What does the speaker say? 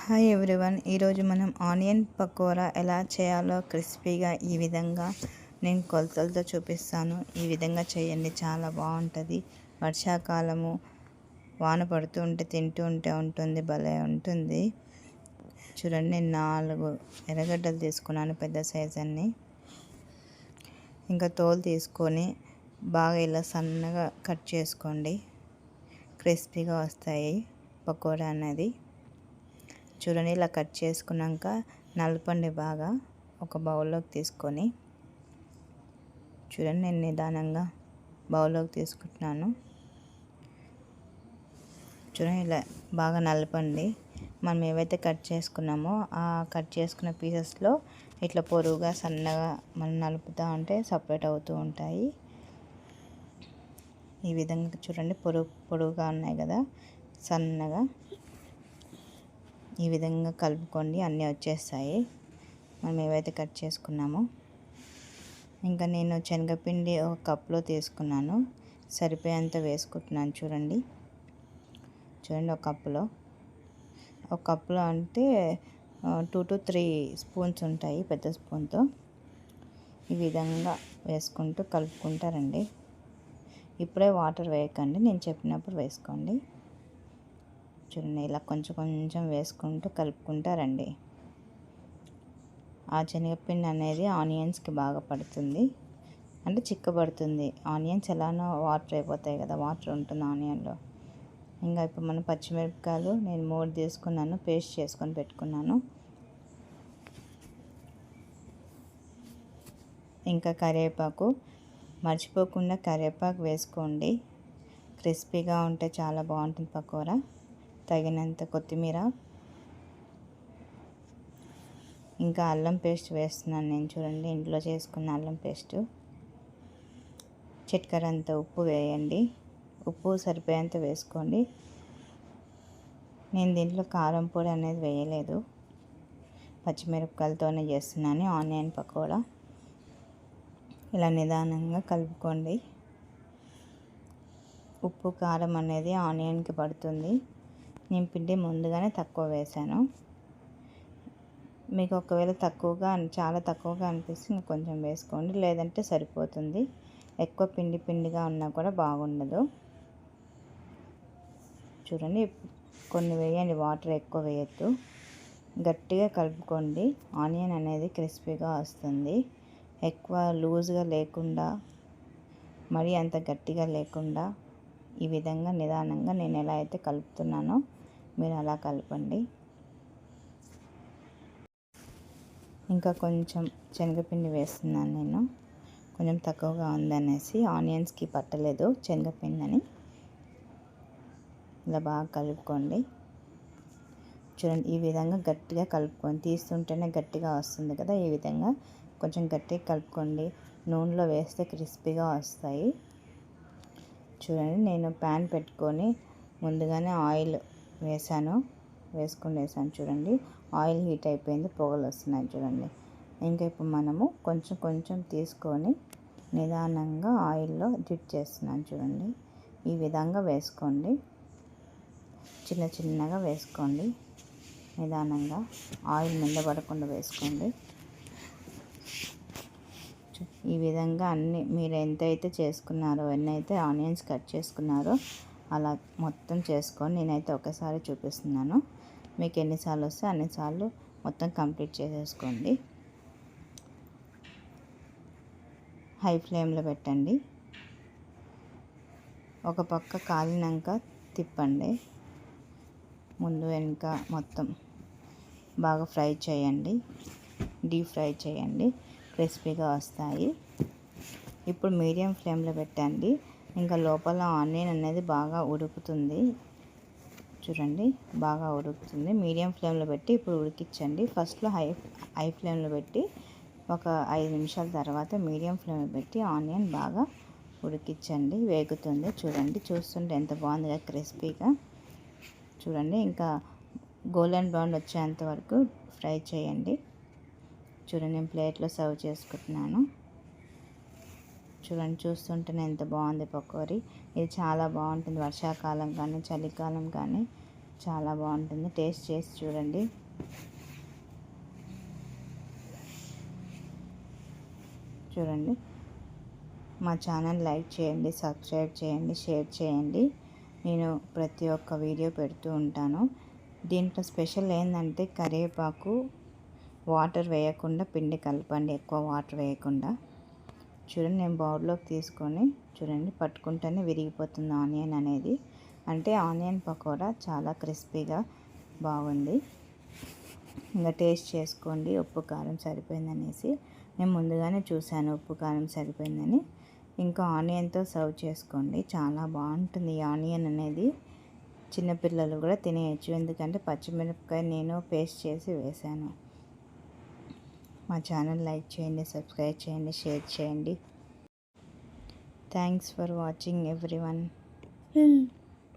Hi everyone ఈరోజు మనం onion pakora ఎలా చేయాలో క్రిస్పీగా ఈ విధంగా నేను కొలతలతో చూపిస్తాను. ఈ విధంగా చేయండి చాలా బాగుంటుంది. వర్షాకాలము వాన పడుతూ ఉంటే తింటూ ఉంటే ఉంటుంది భలే ఉంటుంది. చూడండి నేను నాలుగు ఎర్రగడ్డలు తీసుకున్నాను పెద్ద సైజ్ అన్ని. ఇంకా తోలు తీసుకొని బాగా ఇలా సన్నగా కట్ చేసుకోండి. క్రిస్పీగా వస్తాయి పకోడా అనేది. చూడండి ఇలా కట్ చేసుకున్నాక నలపండి బాగా ఒక బౌల్లోకి తీసుకొని. చూడండి నేను నిదానంగా బౌల్లోకి తీసుకుంటున్నాను. చూడండి ఇలా బాగా నలపండి. మనం ఏవైతే కట్ చేసుకున్నామో ఆ కట్ చేసుకున్న పీసెస్లో ఇట్లా పొరుగుగా సన్నగా మనం నలుపుతూ ఉంటే సపరేట్ అవుతూ ఉంటాయి. ఈ విధంగా చూడండి పొరుగు పొడుగుగా ఉన్నాయి కదా సన్నగా. ఈ విధంగా కలుపుకోండి. అన్నీ వచ్చేస్తాయి. మనం ఏవైతే కట్ చేసుకున్నామో. ఇంకా నేను శనగపిండి ఒక కప్లో తీసుకున్నాను. సరిపోయేంత వేసుకుంటున్నాను చూడండి. చూడండి ఒక కప్పులో. ఒక కప్పులో అంటే టూ టు త్రీ స్పూన్స్ ఉంటాయి పెద్ద స్పూన్తో ఈ విధంగా వేసుకుంటూ కలుపుకుంటారండి ఇప్పుడే వాటర్ వేయకండి. నేను చెప్పినప్పుడు వేసుకోండి. చూడండి ఇలా కొంచెం కొంచెం వేసుకుంటూ కలుపుకుంటారండి ఆ శనగపిండి అనేది ఆనియన్స్కి బాగా పడుతుంది. అంటే చిక్కబడుతుంది. ఆనియన్స్ ఎలానో వాటర్ అయిపోతాయి కదా వాటర్ ఉంటుంది ఆనియన్లో. ఇంకా ఇప్పుడు మనం పచ్చిమిరపకాయలు నేను మూడు తీసుకున్నాను పేస్ట్ చేసుకొని పెట్టుకున్నాను. ఇంకా కరివేపాకు. మర్చిపోకుండా కరివేపాకు వేసుకోండి. క్రిస్పీగా ఉంటే చాలా బాగుంటుంది పకోరా తగినంత కొత్తిమీర. ఇంకా అల్లం పేస్ట్ వేస్తున్నాను నేను చూడండి ఇంట్లో చేసుకున్న అల్లం పేస్ట్. చిట్కరంత ఉప్పు వేయండి. ఉప్పు సరిపోయేంత వేసుకోండి. నేను దీంట్లో కారం పొడి అనేది వేయలేదు. పచ్చిమిరపకాయలతోనే చేస్తున్నాను ఆనియన్ పకోడా. ఇలా నిదానంగా కలుపుకోండి. ఉప్పు కారం అనేది ఆనియన్కి పడుతుంది. నేను పిండి ముందుగానే తక్కువ వేశాను. మీకు ఒకవేళ తక్కువగా చాలా తక్కువగా అనిపిస్తే కొంచెం వేసుకోండి. లేదంటే సరిపోతుంది. ఎక్కువ పిండి పిండిగా ఉన్నా కూడా బాగుండదు. చూడండి కొన్ని వేయండి. వాటర్ ఎక్కువ వేయద్దు. గట్టిగా కలుపుకోండి. ఆనియన్ అనేది క్రిస్పీగా వస్తుంది. ఎక్కువ లూజ్గా లేకుండా మరీ అంత గట్టిగా లేకుండా ఈ విధంగా నిదానంగా నేను ఎలా అయితే కలుపుతున్నానో మీరు అలా కలపండి. ఇంకా కొంచెం శనగపిండి వేస్తున్నాను నేను. కొంచెం తక్కువగా ఉందనేసి ఆనియన్స్కి పట్టలేదు శనగపిండిని. ఇలా బాగా కలుపుకోండి. చూడండి ఈ విధంగా గట్టిగా కలుపుకొని తీస్తుంటేనే గట్టిగా వస్తుంది కదా. ఈ విధంగా కొంచెం గట్టిగా కలుపుకోండి. నూనెలో వేస్తే క్రిస్పీగా వస్తాయి. చూడండి నేను ప్యాన్ పెట్టుకొని ముందుగానే ఆయిల్ వేసాను వేసుకొని వేసాను చూడండి. ఆయిల్ హీట్ అయిపోయింది పొగలు వస్తున్నాయి చూడండి. ఇంకా ఇప్పుడు మనము కొంచెం కొంచెం తీసుకొని నిదానంగా ఆయిల్లో డిప్ చేస్తున్నాను చూడండి. ఈ విధంగా వేసుకోండి. చిన్న చిన్నగా వేసుకోండి. నిదానంగా ఆయిల్ నిండబడకుండా వేసుకోండి. ఈ విధంగా అన్ని మీరు ఎంతైతే చేసుకున్నారో ఎన్నైతే ఆనియన్స్ కట్ చేసుకున్నారో అలా మొత్తం చేసుకొని నేనైతే ఒకసారి చూపిస్తున్నాను. మీకు ఎన్నిసార్లు వస్తే అన్నిసార్లు మొత్తం కంప్లీట్ చేసేసుకోండి. హై ఫ్లేమ్లో పెట్టండి. ఒక పక్క కాలినాక తిప్పండి. ముందు వెనుక మొత్తం బాగా ఫ్రై చేయండి. డీప్ ఫ్రై చేయండి. క్రిస్పీగా వస్తాయి. ఇప్పుడు మీడియం ఫ్లేమ్లో పెట్టండి. ఇంకా లోపల ఆనియన్ అనేది బాగా ఉడుకుతుంది. చూడండి బాగా ఉడుకుతుంది. మీడియం ఫ్లేమ్లో పెట్టి ఇప్పుడు ఉడికించండి. ఫస్ట్లో హై హై ఫ్లేమ్లో పెట్టి ఒక ఐదు నిమిషాల తర్వాత మీడియం ఫ్లేమ్లో పెట్టి ఆనియన్ బాగా ఉడికించండి. వేగుతుంది. చూడండి చూస్తుంటే ఎంత బాగుందిగా క్రిస్పీగా. చూడండి ఇంకా గోల్డెన్ బ్రౌన్ వచ్చేంత వరకు ఫ్రై చేయండి. చూడండి నేను ప్లేట్లో సర్వ్ చేసుకుంటున్నాను. చూడండి చూస్తుంటేనే ఎంత బాగుంది పకోరి. ఇది చాలా బాగుంటుంది వర్షాకాలం కానీ చలికాలం కానీ. చాలా బాగుంటుంది. టేస్ట్ చేసి చూడండి. చూడండి. మా ఛానల్ లైక్ చేయండి సబ్స్క్రైబ్ చేయండి షేర్ చేయండి. నేను ప్రతి ఒక్క వీడియో పెడుతూ ఉంటాను. దీంట్లో స్పెషల్ ఏంటంటే కరివేపాకు వాటర్ వేయకుండా పిండి కలపండి ఎక్కువ వాటర్ వేయకుండా. చూడండి నేను బౌల్లోకి తీసుకొని చూడండి పట్టుకుంటేనే విరిగిపోతుంది ఆనియన్ అనేది. అంటే ఆనియన్ పకోడా చాలా క్రిస్పీగా బాగుంది. ఇంకా టేస్ట్ చేసుకోండి ఉప్పు కారం సరిపోయిందనేసి నేను ముందుగానే చూశాను ఉప్పు కారం సరిపోయిందని. ఇంకా ఆనియన్తో సర్వ్ చేసుకోండి చాలా బాగుంటుంది ఆనియన్ అనేది. చిన్నపిల్లలు కూడా తినేయచ్చు ఎందుకంటే పచ్చిమిరపకాయ నేను పేస్ట్ చేసి వేశాను. మా ఛానల్ లైక్ చేయండి సబ్స్క్రైబ్ చేయండి షేర్ చేయండి. Thanks for watching everyone hmm.